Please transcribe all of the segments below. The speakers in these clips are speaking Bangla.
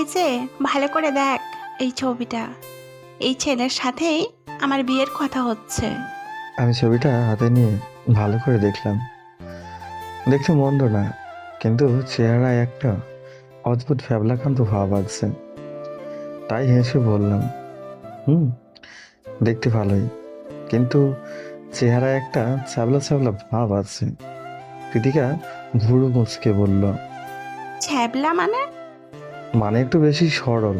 এই যে ভালো করে দেখ এই ছবিটা। এই ছেলের সাথেই আমার বিয়ের কথা হচ্ছে। আমি ছবিটা হাতে নিয়ে ভালো করে দেখলাম। দেখতে মন্দ না কিন্তু চেহারায় একটা অদ্ভুত ফ্যাবলাকান্ত ভাব আছে তাই হেসে বললাম হুম দেখতে ভালোই। কিন্তু চেহারায় একটা ছ্যাবলা ছ্যাবলা ভাব আছে কৃতিকা ভুরু মুচকে বলল ছ্যাবলা মানে? মানে একটু বেশি সরল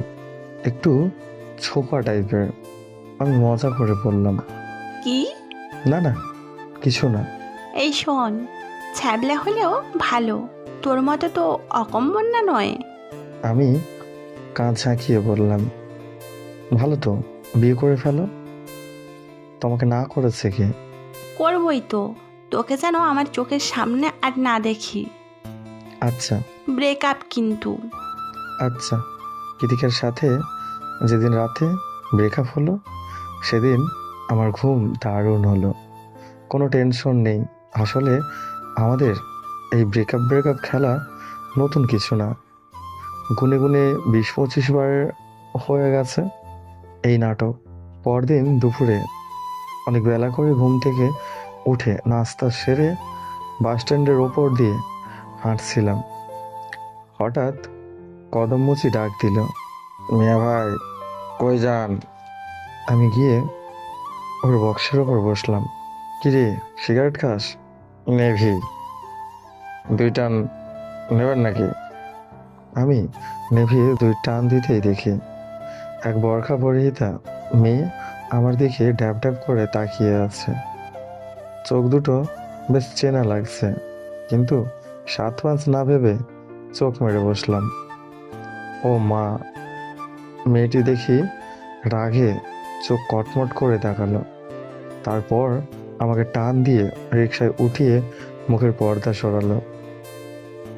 একটু ছোপা টাইপের। আমি মজা করে বললাম কি? না না কিছু না। এই শোন ছ্যাবলা হলেও ভালো তোর মতো তো অকম্বন্যা নয়। আমি কাঁধ ঝাঁকিয়ে বললাম ভালো তো বিয়ে করে ফেলো। তোমাকে না করেছে কে? করবই তো তোকে যেন আমার চোখের সামনে আর না দেখি। আচ্ছা। ব্রেকআপ কিন্তু। আচ্ছা কৃতিকার সাথে যেদিন রাতে ব্রেকআপ হলো, সেদিন আমার ঘুম দারুণ হলো। কোনো টেনশন নেই। আসলে আমাদের এই ব্রেকআপ ব্রেকআপ খেলা নতুন কিছু না। গুনে গুনে বিশ পঁচিশ বার হয়ে গেছে এই নাটক। পরদিন দুপুরে অনেক বেলা করে ঘুম থেকে উঠে নাস্তা সেরে বাস স্ট্যান্ডের ওপর দিয়ে হাঁটছিলাম। হঠাৎ কদমমুচি ডাক দিল, মিয়া ভাই, কই যান? আমি গিয়ে ওর বক্সের ওপর বসলাম। কিরে, সিগারেট খাস? নেভি। দুই টান নেবেন নাকি? আমি নেভি দুই টান দিতেই দেখি, এক বরখা পরিহিতা মেয়ে আমার দিকে ড্যাব ড্যাব করে তাকিয়ে আছে। চোখ দুটো বেশ চেনা লাগছে, কিন্তু সাত পাঁচ না ভেবে চোখ মেরে বসলাম। ও মা। মেয়েটি দেখি রাগে চোখ কটমট করে তাকালো। তারপর আমাকে টান দিয়ে রিক্সায় উঠিয়ে মুখের পর্দা সরালো।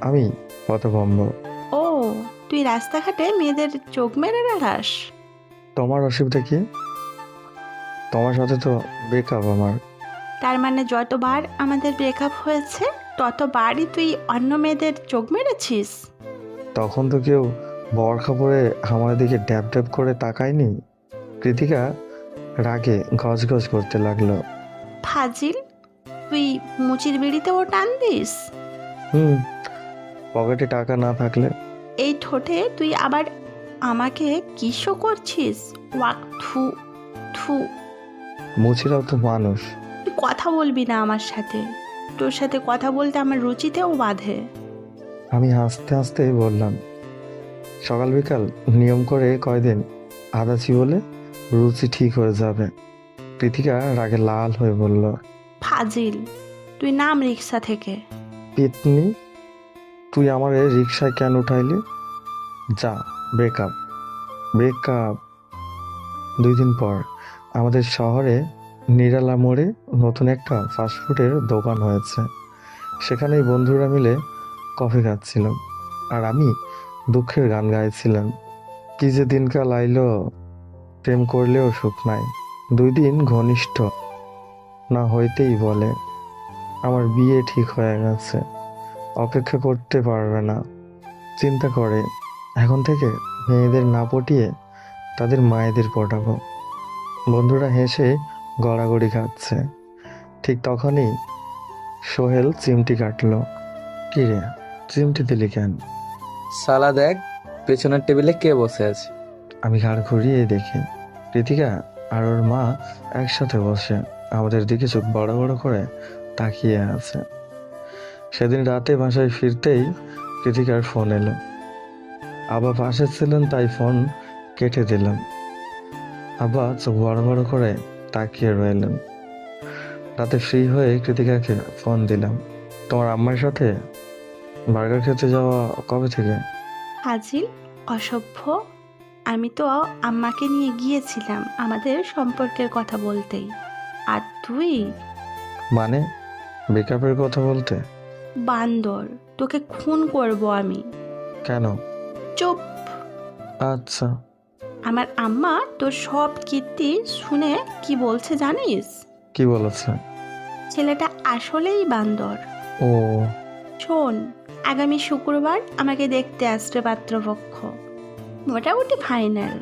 আমি পথভম্ব ও তুই রাস্তাঘাটে মেয়েদের চোখ মেরে বেড়াস? তোমার অসুবিধা কি? তোমার সাথে তো ব্রেকআপ আমার। তার মানে যতবার আমাদের ব্রেকআপ হয়েছে ততবারই তুই অন্য মেয়েদের চোখ মেরেছিস? তখন তো কেউ বরখা পরে আমার দিকে ড্যাব ড্যাব করে তাকায়নি। কৃতিকা রাগে গজ গজ করতে লাগল। ফাজিল তুই মুচির বিড়িতেও টান দিস? হুম পকেটে টাকা না থাকলে। এই ঠোঁটে তুই আবার আমাকে কিসও করছিস? ওয়াক থু থু। মুচিরাও তো মানুষ। তুই কথা বলবি না আমার সাথে। তোর সাথে কথা বলতে আমার রুচিতেও বাধে। আমি হাসতে হাসতে বললাম সকাল বিকাল নিয়ম করে কয়দিন আদাছি বলে রুচি ঠিক হয়ে যাবে। কৃতিকা রাগে লাল হয়ে বলল ফাজিল তুই নাম রিক্সা থেকে। পিতনি তুই আমার এই রিক্সায় কেন উঠাইলি? যা ব্রেকআপ ব্রেকআপ। দুই দিন পর আমাদের শহরে নিরালা মোড়ে নতুন একটা ফাস্টফুডের দোকান হয়েছে। সেখানেই বন্ধুরা মিলে কফি খাচ্ছিলাম। আর আমি দুঃখের গান গাইছিলাম। কি যে দিনকাল আইলো প্রেম করলেও সুখ নাই। দুই দিন ঘনিষ্ঠ, না হইতেই বলে। আমার বিয়ে ঠিক হয়ে গেছে, অপেক্ষা করতে পারবে না। চিন্তা করে, এখন থেকে মেয়েদের না পটিয়ে তাদের মায়েদের পটাবো। বন্ধুরা হেসে গড়াগড়ি খাচ্ছে। ঠিক তখনই সোহেল চিমটি কাটলো। কি রে, চিমটি দিলি কেন? সালা দেখ পেছনের টেবিলে কে বসে আছে? আমি ঘাড় ঘুরিয়ে দেখি। কৃতিকা আর ওর মা একসাথে বসে, আমাদের দিকে চোখ বড় বড় করে তাকিয়ে আছে। সেদিন রাতে বাসায় ফিরতেই কৃতিকার ফোন এলো। আবা পাশে ছিলেন, তাই ফোন কেটে দিলাম। আবা চোখ বড় বড় করে তাকিয়ে রইলেন। রাতে ফ্রি হয়ে কৃতিকাকে ফোন দিলাম। তোমার আম্মার সাথে বার্গার খেতে যাওয়া কবে থেকে? ফাজিল অসভ্য। আমি তো আম্মাকে নিয়ে গিয়েছিলাম আমাদের সম্পর্কের কথা বলতেই। আর তুই? মানে? ব্রেকআপের কথা বলতে? বান্দর তোকে খুন করব আমি। কেন? চুপ। আচ্ছা। আমার আম্মা তোর সব কীর্তি শুনে কি বলছে জানিস? কি বলেছে? ছেলেটা আসলেই বান্দর। ও। শোন আগামী শুক্রবার আমাকে দেখতে আসবে পাত্রপক্ষ। মোটামুটি ফাইনাল।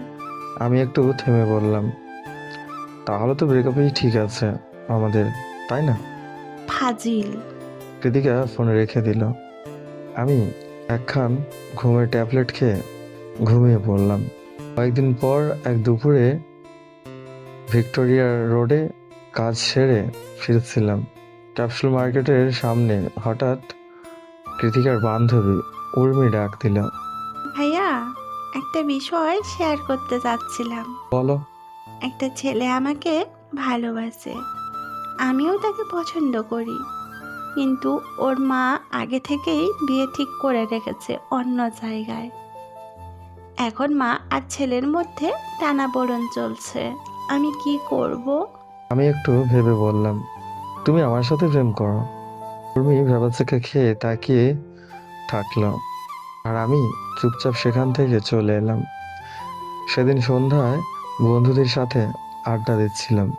আমি একটু থেমে বললাম তাহলে তো ব্রেকআপই ঠিক আছে আমাদের তাই না? ফাজিল। কৃতিকা ফোনে রেখে দিল। আমি একখান ঘুমের ট্যাবলেট খেয়ে ঘুমিয়ে পড়লাম। কয়েকদিন পর এক দুপুরে ভিক্টোরিয়া রোডে কাজ সেরে ফিরছিলাম। ক্যাপসুল মার্কেটের সামনে হঠাৎ কৃতিকার বান্ধবী উর্মি ডাক দিল। ভাইয়া একটা বিষয় শেয়ার করতে চাচ্ছিলাম বলো। একটা ছেলে আমাকে ভালোবাসে। আমিও তাকে পছন্দ করি। কিন্তু ওর মা আগে থেকেই বিয়ে ঠিক করে রেখেছে অন্য জায়গায়। এখন মা আর ছেলের মধ্যে টানাপোড়েন চলছে। আমি কি করব? আমি একটু ভেবে বললাম তুমি আমার সাথে প্রেম করো। উর্মি ভেবাচেকে খেয়ে তাকিয়ে থাকল আর আমি চুপচাপ সেখান থেকে চলে এলাম। সেদিন সন্ধ্যায় বন্ধুদের সাথে আড্ডা দিচ্ছিলাম।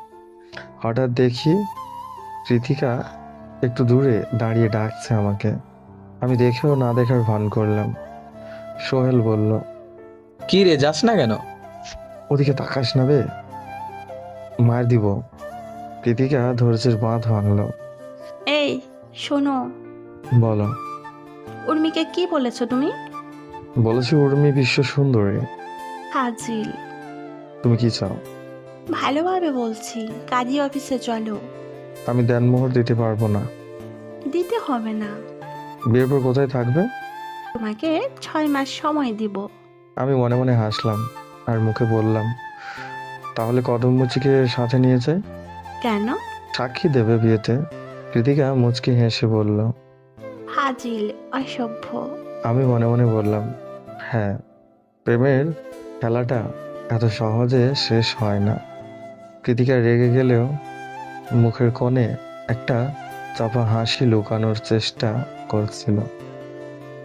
হঠাৎ দেখি কৃতিকা একটু দূরে দাঁড়িয়ে ডাকছে আমাকে। আমি দেখেও না দেখার ভান করলাম। সোহেল বলল কি রে যাস না কেন? ওদিকে তাকাস না বে। মার দিব। কৃতিকা ধৈর্যের বাঁধ ভাঙলো। শোনো। বলো। উর্মিকে কি বলেছ তুমি? বলেছি উর্মি বিশ্ব সুন্দরী। হাজিল তুমি কি চাও? ভালোভাবে বলছি কাজী অফিসে চলো। আমি দেনমোহর দিতে পারব না। দিতে হবে না। বিয়ের পর কোথায় থাকবে? তোমাকে ছয় মাস সময় দিব। আমি মনে মনে হাসলাম আর মুখে বললাম তাহলে কদম মুচিকে সাথে নিয়েছে কেন? সাক্ষী দেবে বিয়েতে। কৃতিকা মুচকি হেসে বলল হাজিল অসভ্য। আমি মনে মনে বললাম হ্যাঁ প্রেমের খেলাটা এত সহজে শেষ হয় না। কৃতিকা রেগে গেলেও মুখের কোণে একটা চাপা হাসি লুকানোর চেষ্টা করছিল।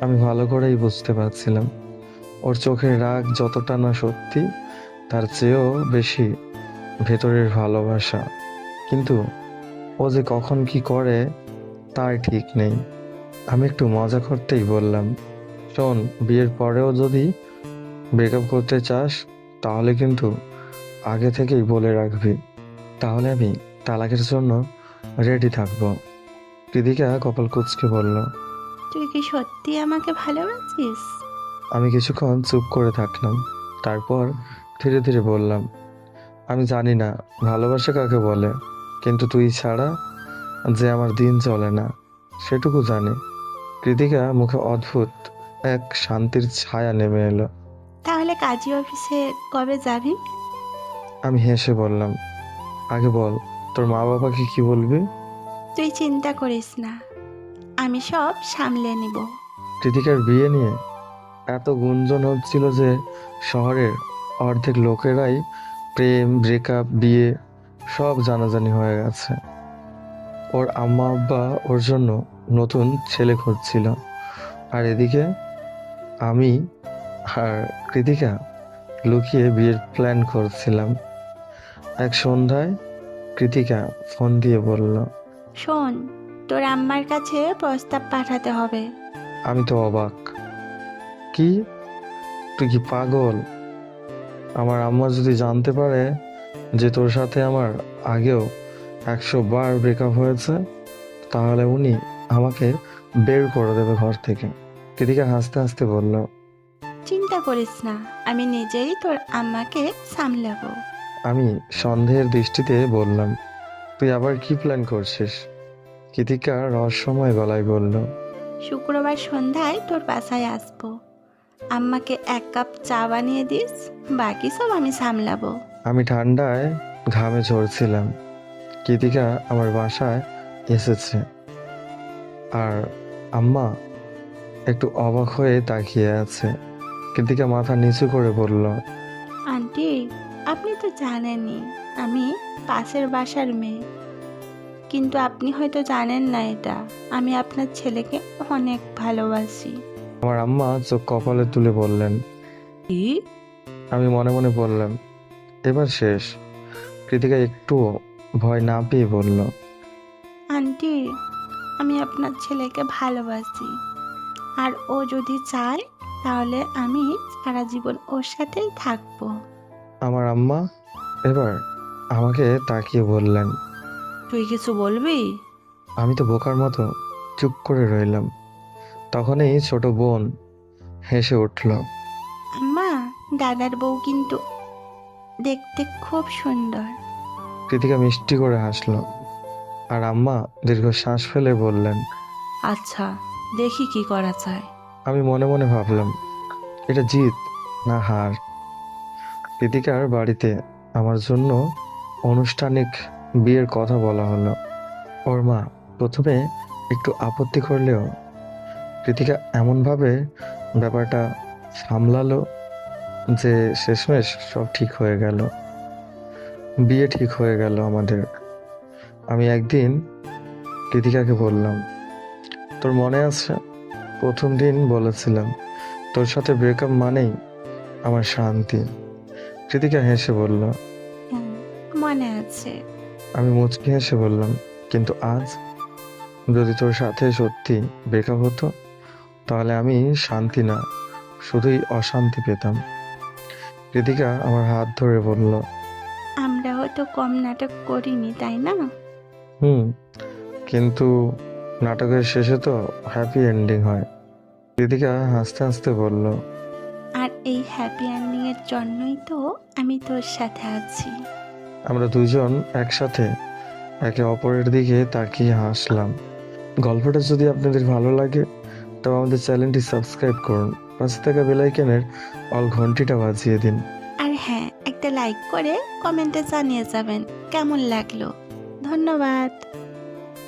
আমি ভালো করেই বুঝতে পারছিলাম ওর চোখের রাগ যতটা না সত্যি তার চেয়েও বেশি ভেতরের ভালোবাসা। কিন্তু ও যে কখন কি করে তার ঠিক নেই। আমি একটু মজা করতেই বললাম শোন বিয়ের পরেও যদি ব্রেকআপ করতে চাস তাহলে কিন্তু আগে থেকেই বলে রাখবি। তাহলে আমি তালাকের জন্য রেডি থাকব। কৃতিকা কপাল কুচকে বলল তুই কি সত্যি আমাকে ভালোবাসিস? আমি কিছুক্ষণ চুপ করে থাকলাম। তারপর ধীরে ধীরে বললাম আমি জানি না ভালোবাসা কাকে বলে? কিন্তু তুই ছাড়া যে আমার দিন চলে না সেটুকু জানি। কৃতিকা মুখে অদ্ভুত এক শান্তির ছায়া নেমে এলো। তাহলে কাজী অফিসে কবে যাবি? আমি হেসে বললাম আগে বল তোর মা বাবাকে কি বলবি? তুই চিন্তা করিস না আমি সব সামলে নিব। কৃতিকার বিয়ে নিয়ে এত গুঞ্জন হচ্ছিল যে শহরের অর্ধেক লোকেরাই প্রেম ব্রেকআপ বিয়ে সব জানাজানি হয়ে গেছে। ওর আম্মা আব্বা ওর জন্য নতুন ছেলে খুঁজছিল। আর এদিকে আমি আর কৃতিকা লুকিয়ে বিয়ের প্ল্যান করছিলাম। এক সন্ধ্যায় কৃতিকা ফোন দিয়ে বলল শোন তোর আম্মার কাছে প্রস্তাব পাঠাতে হবে। আমি তো অবাক। কি? তুই কি পাগল? আমার আম্মা যদি জানতে পারে যে তোর সাথে আমার আগেও একশো বার ব্রেকআপ হয়েছে তাহলে উনি আমাকে বের করে দেবে ঘর থেকে। কৃতিকা হাসতে হাসতে বলল চিন্তা করিস না আমি নিজেই তোর আম্মাকে সামলাবো। আমি সন্দেহের দৃষ্টিতে বললাম তুই আবার কি প্ল্যান করছিস? কৃতিকা রহস্যময় গলায় বলল শুক্রবার সন্ধ্যায় তোর বাসায় আসব। আম্মাকে এক কাপ চা বানিয়ে দিস বাকি সব আমি সামলাবো। আমি ঠান্ডায় ঘামে ঝরছিলাম। কৃতিকা আমার বাসায় এসেছে। আর আম্মা একটু অবাক হয়ে তাকিয়ে আছে। কৃতিকা মাথা নিচু করে বলল আন্টি আপনি তো জানেনই আমি পাশের বাসার মেয়ে। কিন্তু আপনি হয়তো জানেন না এটা আমি আপনার ছেলেকে অনেক ভালোবাসি। আমার আম্মা চোখ কপালে তুলে বললেন কি? আমি মনে মনে বললাম এবার শেষ। কৃতিকা একটু ভয় না পেয়ে বলল আন্টি আমি আপনার ছেলেকে ভালোবাসি। আর ও যদি চায় তাহলে আমি সারা জীবন ওর সাথেই থাকব। আমার আম্মা এবার আমাকে তাকিয়ে বললেন তুই কিছু বলবি? আমি তো বোকার মতো চুপ করে রইলাম। তখনই ছোট বোন হেসে উঠল আম্মা দাদার বউ কিন্তু দেখতে খুব সুন্দর। কৃতিকা মিষ্টি করে হাসলো। আর আম্মা দীর্ঘ শ্বাস ফেলে বললেন আচ্ছা দেখি কি করা যায়। আমি মনে মনে ভাবলাম এটা জিত না হার? কৃতিকার বাড়িতে আমার জন্য আনুষ্ঠানিক বিয়ের কথা বলা হলো। ওর মা প্রথমে একটু আপত্তি করলেও কৃতিকা এমনভাবে ব্যাপারটা সামলালো যে শেষমেশ সব ঠিক হয়ে গেল। বিয়ে ঠিক হয়ে গেল আমাদের। আমি একদিন কৃতিকাকে বললাম তোর মনে আছে? প্রথম দিন বলেছিলাম তোর সাথে ব্রেকআপ মানেই আমার শান্তি। কৃতিকা হেসে বলল মনে আছে। আমি মুচকি হেসে বললাম কিন্তু আজ যদি তোর সাথে সত্যি ব্রেকআপ হতো তাহলে আমি শান্তি না শুধুই অশান্তি পেতাম। কৃতিকা আমার হাত ধরে বলল আমরাও তো কম নাটক করিনি তাই না? হুম কিন্তু নাটকের শেষে তো হ্যাপি এন্ডিং হয়। কৃতিকা হাসতে হাসতে বলল আর এই হ্যাপি এন্ডিং এর জন্যই তো আমি তোর সাথে আছি। আমরা দুজন একসাথে একে অপরের দিকে তাকিয়ে হাসলাম। গল্পটা যদি আপনাদের ভালো লাগে তবে আমাদের চ্যানেলটি সাবস্ক্রাইব করুন। পাশে থাকা বেলাইকেনের অল ঘন্টিটা বাজিয়ে দিন। আর হ্যাঁ একটা লাইক করে কমেন্টে জানিয়ে যাবেন কেমন লাগল। ধন্যবাদ।